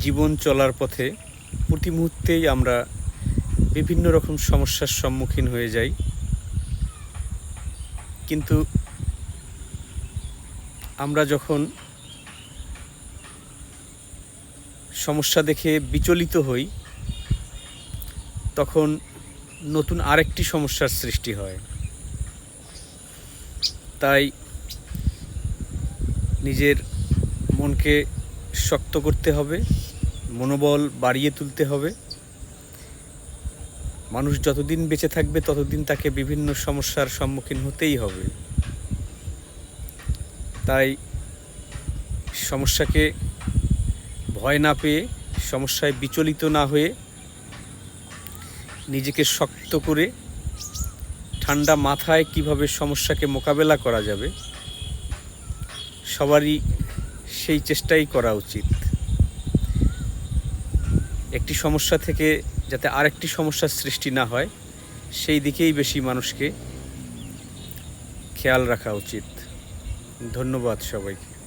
জীবন চলার পথে প্রতি মুহূর্তেই আমরা বিভিন্ন রকম সমস্যার সম্মুখীন হয়ে যাই। কিন্তু আমরা যখন সমস্যা দেখে বিচলিত হই, তখন নতুন আরেকটি সমস্যার সৃষ্টি হয়। তাই নিজের মনকে শক্ত করতে হবে, মনোবল বাড়িয়ে তুলতে হবে। মানুষ যতদিন বেঁচে থাকবে, ততদিন তাকে বিভিন্ন সমস্যার সম্মুখীন হতেই হবে। তাই সমস্যাকে ভয় না পেয়ে, সমস্যায় বিচলিত না হয়ে নিজেকে শক্ত করে ঠান্ডা মাথায় কীভাবে সমস্যাকে মোকাবেলা করা যাবে, সবারই সেই চেষ্টাই করা উচিত। একটি সমস্যা থেকে যাতে আরেকটি সমস্যার সৃষ্টি না হয়, সেই দিকেই বেশি মানুষকে খেয়াল রাখা উচিত। ধন্যবাদ সবাইকে।